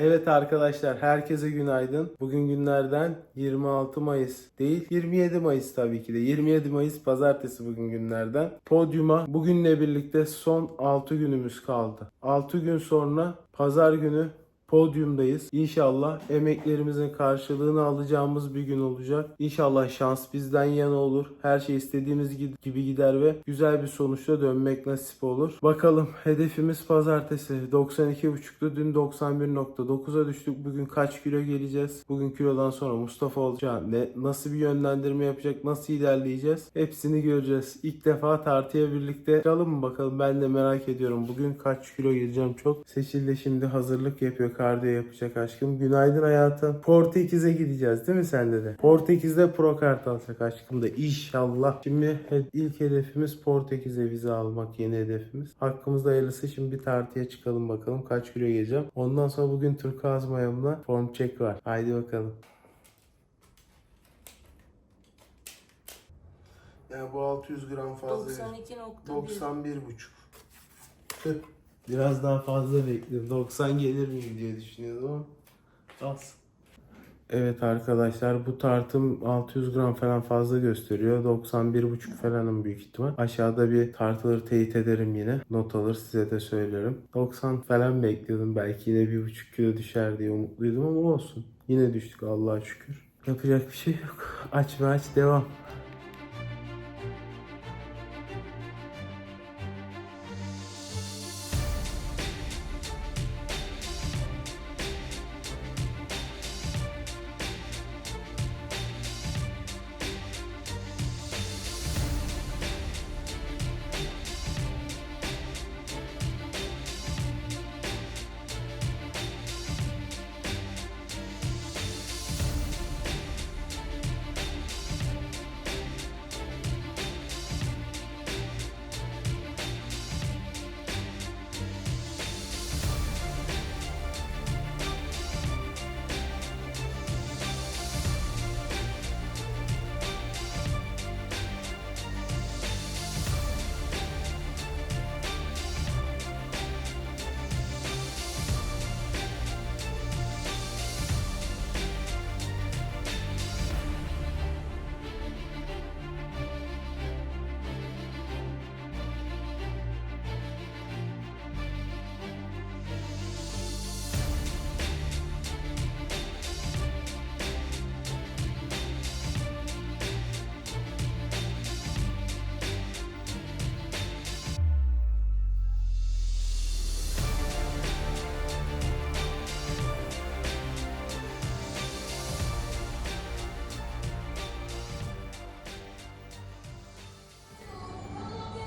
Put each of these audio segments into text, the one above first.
Evet arkadaşlar herkese günaydın. Bugün günlerden 26 Mayıs değil 27 Mayıs tabii ki de. 27 Mayıs pazartesi bugün günlerden. Podyuma bugünle birlikte son 6 günümüz kaldı. 6 gün sonra pazar günü podyumdayız. İnşallah emeklerimizin karşılığını alacağımız bir gün olacak. İnşallah şans bizden yana olur. Her şey istediğimiz gi- gibi gider ve güzel bir sonuçla dönmek nasip olur. Bakalım hedefimiz pazartesi 92.5'tu. Dün 91.9'a düştük. Bugün kaç kilo geleceğiz? Bugün kilodan sonra Mustafa olacak. Ne, nasıl bir yönlendirme yapacak? Nasıl ilerleyeceğiz? Hepsini göreceğiz. İlk defa tartıya birlikte çıkalım mı bakalım? Ben de merak ediyorum. Bugün kaç kilo geleceğim çok. Seçil de şimdi hazırlık yapıyor. Kardiyo yapacak aşkım. Günaydın hayatım. Portekiz'e gideceğiz değil mi sende de? Portekiz'de pro kart alacak aşkım da inşallah. Şimdi ilk hedefimiz Portekiz'e vize almak. Yeni hedefimiz. Hakkımızda hayırlısı. Şimdi bir tartıya çıkalım bakalım. Kaç kilo geleceğim. Ondan sonra bugün turkuaz mayamla form check var. Haydi bakalım. Ya bu 600 gram fazla. 92.1 91 buçuk. Biraz daha fazla bekliyorum. 90 gelir mi diye düşünüyordum ama az. Evet arkadaşlar bu tartım 600 gram falan fazla gösteriyor. 91 buçuk falanım büyük ihtimal. Aşağıda bir tartılır teyit ederim yine. Not alır size de söylerim. 90 falan bekliyordum. Belki yine 1,5 kilo düşer diye umutluydum ama olsun. Yine düştük Allah'a şükür. Yapacak bir şey yok. Aç ve aç devam.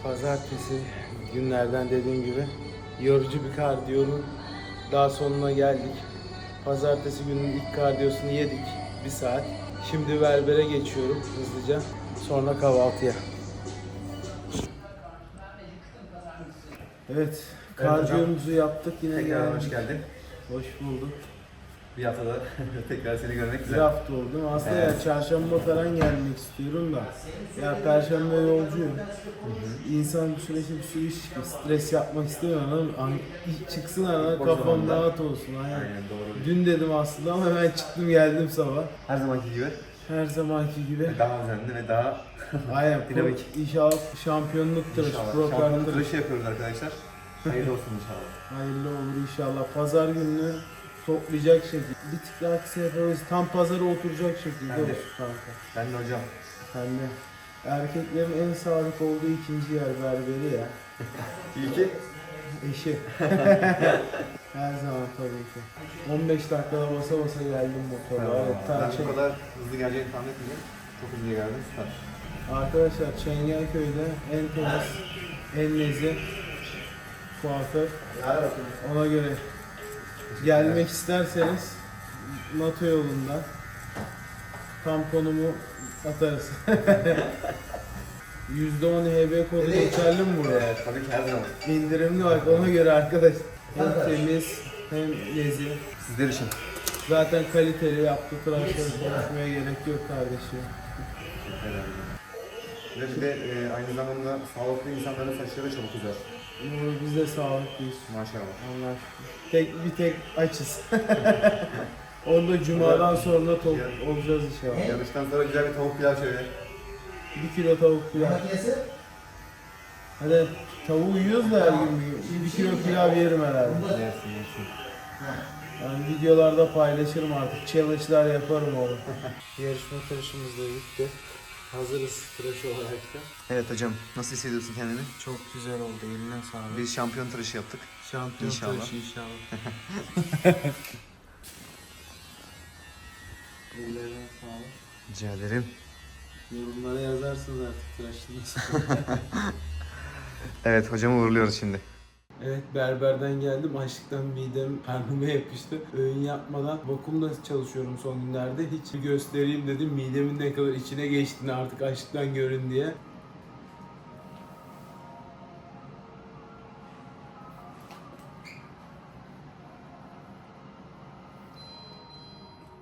Pazartesi günlerden dediğim gibi yorucu bir kardiyonun daha sonuna geldik. Pazartesi günün ilk kardiyosunu yedik. Bir saat. Şimdi berbere geçiyorum hızlıca. Sonra kahvaltıya. Evet, kardiyomuzu yaptık yine Tekrar geldik. hoş geldin. Hoş bulduk. Bir haftada tekrar seni görmek Bir güzel. hafta oldu. Aslında Evet. ya çarşamba falan gelmek istiyorum da. Ya perşembe yolcuyum. İnsan bu süreçte bir sürü iş çıkıyor. Stres yapmak istemiyorum. Anladın mı? An- iş çıksın ara Boş kafam zamanda. rahat olsun. Aynen. Aynen doğru. Dün dedim aslında ama hemen çıktım geldim sabah. Her zamanki gibi Her zamanki gibi. daha özenli ve daha Aynen. Dinamik. İnşallah şampiyonluk tıraşı, inşallah. kartı. tıraşı yapıyoruz arkadaşlar. Hayırlı olsun inşallah. Hayırlı olur inşallah. Pazar gününü toplayacak şekilde. Bir tık daha kısa yaparız. Tam pazara oturacak şekilde Ben de. olsun kanka. Ben de hocam. Sen de. Erkeklerin en sadık olduğu ikinci yer berberi ya. İyi ki Eşi. Her zaman tabii ki. 15 dakikada basa basa geldim motorla. Evet, ben şey- bu kadar hızlı geleceğini tahmin etmiyordum. Çok hızlı geldin. Süper. Arkadaşlar Çengelköy'de en temiz, en nezih kuaför. Ona göre gelmek isterseniz NATO yolunda tam konumu atarız. %10 HB kodu geçerli mi buraya? Evet, tabii ki her zaman. İndirimli bak ona göre arkadaş. Hem temiz hem nezih. Sizler için. Zaten kaliteli yaptı tıraşları konuşmaya gerek yok kardeşim. Ve bir de e, aynı zamanda sağlıklı insanların saçları çabuk uzer. Umarım biz de sağlıklıyız. Maşallah. Allah. Tek bir tek açız. Onu da cumadan sonra top olacağız inşallah. Yarıştan sonra güzel bir tavuk pilav şöyle. Bir kilo tavuk pilav. Hadi tavuğu yiyoruz da her gün bir, bir kilo pilav yerim herhalde. Yersin yersin. Yani videolarda paylaşırım artık. Challenge'lar yaparım oğlum. Yarışma tıraşımız da bitti. Hazırız tıraş olarak da. Evet hocam nasıl hissediyorsun kendini? Çok güzel oldu. Eline sağlık. Biz şampiyon tıraşı yaptık. Şampiyon İnşallah. tıraşı inşallah. Ellerine sağlık. Rica ederim. Yorumlara yazarsınız artık tıraşınız. Evet hocamı uğurluyoruz şimdi. Evet berberden geldim. Açlıktan midem karnıma yapıştı. Öğün yapmadan vakumda çalışıyorum son günlerde. Hiç bir göstereyim dedim. Midemin ne kadar içine geçtiğini artık açlıktan görün diye.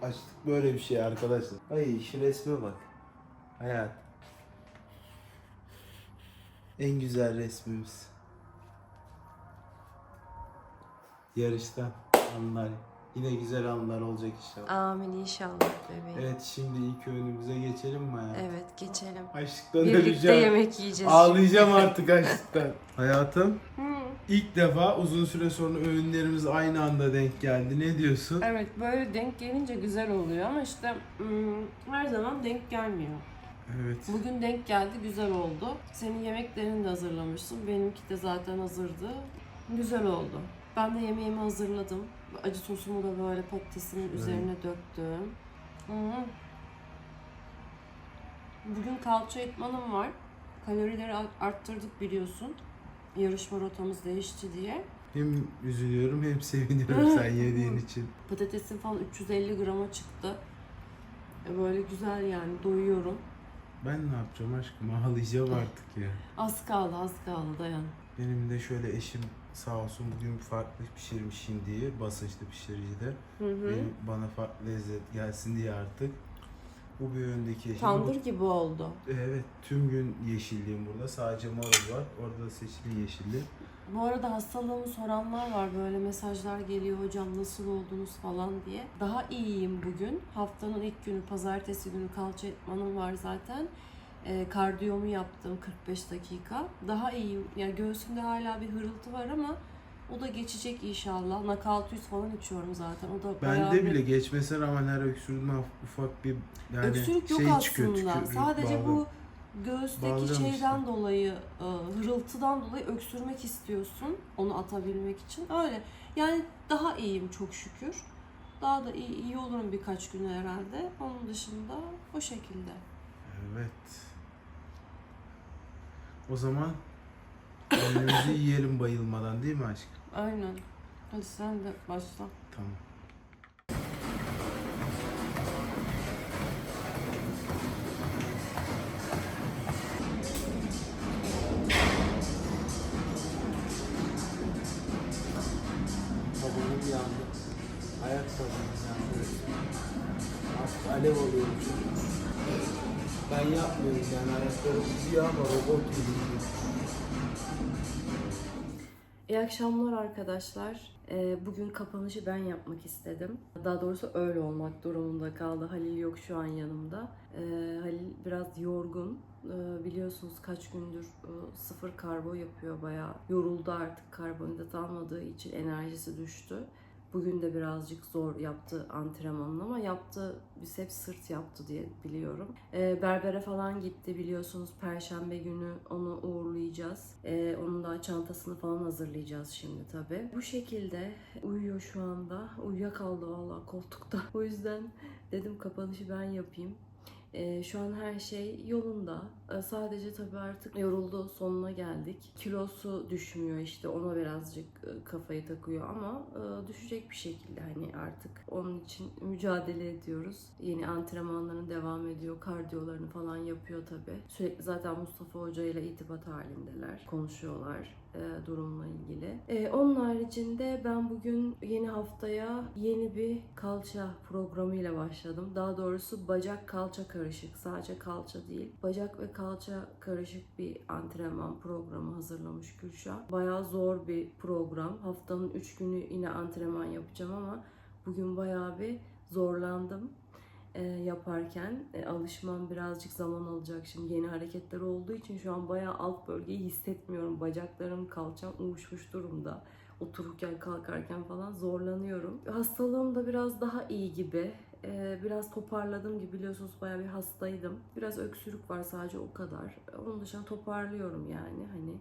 Açlık böyle bir şey arkadaşlar. Ay şu resme bak. Hayat. En güzel resmimiz. Yarıştan anlar. Yine güzel anlar olacak inşallah. Amin inşallah bebeğim. Evet, Evet şimdi ilk öğünümüze geçelim mi hayatım? geçelim. Açlıktan Birlikte öleceğim. yemek yiyeceğiz. Ağlayacağım artık açlıktan. Hayatım ilk defa uzun süre sonra öğünlerimiz aynı anda denk geldi. Ne diyorsun? Evet böyle denk gelince güzel oluyor ama işte hmm, her zaman denk gelmiyor. Evet. Bugün denk geldi güzel oldu. Senin yemeklerini de hazırlamışsın. Benimki de zaten hazırdı. Güzel oldu. Ben de yemeğimi hazırladım. Acı sosumu da böyle patatesimin üzerine döktüm. Hı. Bugün kalça etmanım var. Kalorileri art- arttırdık biliyorsun. Yarışma rotamız değişti diye. Hem üzülüyorum hem seviniyorum sen yediğin için. Patatesin falan 350 grama çıktı. E, Böyle güzel yani doyuyorum. Ben ne yapacağım aşkım? Ağlayacağım artık ya. Az kaldı az kaldı dayan. Benim de şöyle eşim sağ olsun bugün farklı pişirmiş diye basınçlı pişiricide. Hı hı. Benim bana farklı lezzet gelsin diye artık. Bu bir öndeki. Tandır gibi oldu. Evet tüm gün yeşilliğim burada. Sadece marul var. Orada da seçili yeşillik. Bu arada hastalığımı soranlar var böyle mesajlar geliyor hocam nasıl oldunuz falan diye. Daha iyiyim bugün. Haftanın ilk günü pazartesi günü kalça etmanım var zaten. E, kardiyomu yaptım 45 dakika. Daha iyiyim. Yani göğsümde hala bir hırıltı var ama o da geçecek inşallah. Nakaltüs falan içiyorum zaten. O da Bende bir- bile geçmesine rağmen her öksürdüğümde haf- ufak bir yani Öksürük yok şey aslında. çıkıyor. tükürük Sadece bağlı. bu göğüsteki Bağlıyorum şeyden işte. dolayı, e, hırıltıdan dolayı öksürmek istiyorsun. Onu atabilmek için. Öyle. Yani daha iyiyim çok şükür. Daha da iyi, iyi olurum birkaç gün herhalde. Onun dışında o şekilde. Evet. O zaman önümüzü yiyelim bayılmadan değil mi aşkım? Aynen. Hadi sen de başla. Tamam. Sabunum yandı. Ayak yandı. Artık alev alıyorum çünkü. Ben yapmıyorum yani ayaklarım gidiyor ama robot gibi İyi akşamlar arkadaşlar. Ee, Bugün kapanışı ben yapmak istedim. Daha doğrusu öyle olmak durumunda kaldı. Halil yok şu an yanımda. Ee, Halil biraz yorgun. Ee, Biliyorsunuz kaç gündür e, sıfır karbo yapıyor bayağı. Yoruldu artık karbonhidrat almadığı için enerjisi düştü. Bugün de birazcık zor yaptı antrenmanını ama yaptı, biz hep sırt yaptı diye biliyorum. Ee, berbere falan gitti biliyorsunuz perşembe günü onu uğurlayacağız. Ee, onun da çantasını falan hazırlayacağız şimdi tabii. Bu şekilde uyuyor şu anda. Uyuyakaldı valla koltukta. O yüzden dedim kapanışı ben yapayım. Ee, şu an her şey yolunda. Ee, sadece tabii artık yoruldu, sonuna geldik. Kilosu düşmüyor işte ona birazcık e, kafayı takıyor ama e, düşecek bir şekilde hani artık onun için mücadele ediyoruz. Yeni antrenmanlarına devam ediyor, kardiyolarını falan yapıyor tabii. Sürekli zaten Mustafa Hoca ile irtibat halindeler, konuşuyorlar. E, durumla ilgili. E, onun haricinde ben bugün yeni haftaya yeni bir kalça programıyla başladım. Daha doğrusu bacak kalça karışık. Sadece kalça değil. Bacak ve kalça karışık bir antrenman programı hazırlamış Gülşah. Bayağı zor bir program. Haftanın 3 günü yine antrenman yapacağım ama bugün bayağı bir zorlandım e, yaparken. E, alışmam birazcık zaman alacak şimdi yeni hareketler olduğu için şu an bayağı alt bölgeyi hissetmiyorum. Bacaklarım, kalçam uyuşmuş durumda. Otururken, kalkarken falan zorlanıyorum. Hastalığım da biraz daha iyi gibi. E, biraz toparladım gibi biliyorsunuz bayağı bir hastaydım. Biraz öksürük var sadece o kadar. Onun dışında toparlıyorum yani hani.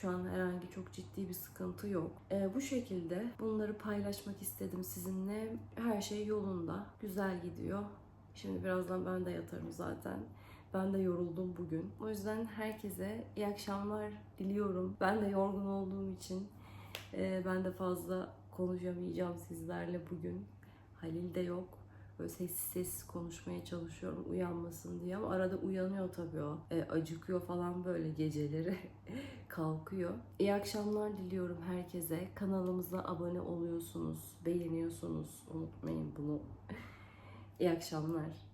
Şu an herhangi çok ciddi bir sıkıntı yok. Ee, bu şekilde bunları paylaşmak istedim sizinle. Her şey yolunda. Güzel gidiyor. Şimdi birazdan ben de yatarım zaten. Ben de yoruldum bugün. O yüzden herkese iyi akşamlar diliyorum. Ben de yorgun olduğum için e, ben de fazla konuşamayacağım sizlerle bugün. Halil de yok. Böyle sessiz sessiz konuşmaya çalışıyorum uyanmasın diye ama arada uyanıyor tabii o. E, acıkıyor falan böyle geceleri kalkıyor. İyi akşamlar diliyorum herkese. Kanalımıza abone oluyorsunuz, beğeniyorsunuz. Unutmayın bunu. İyi akşamlar.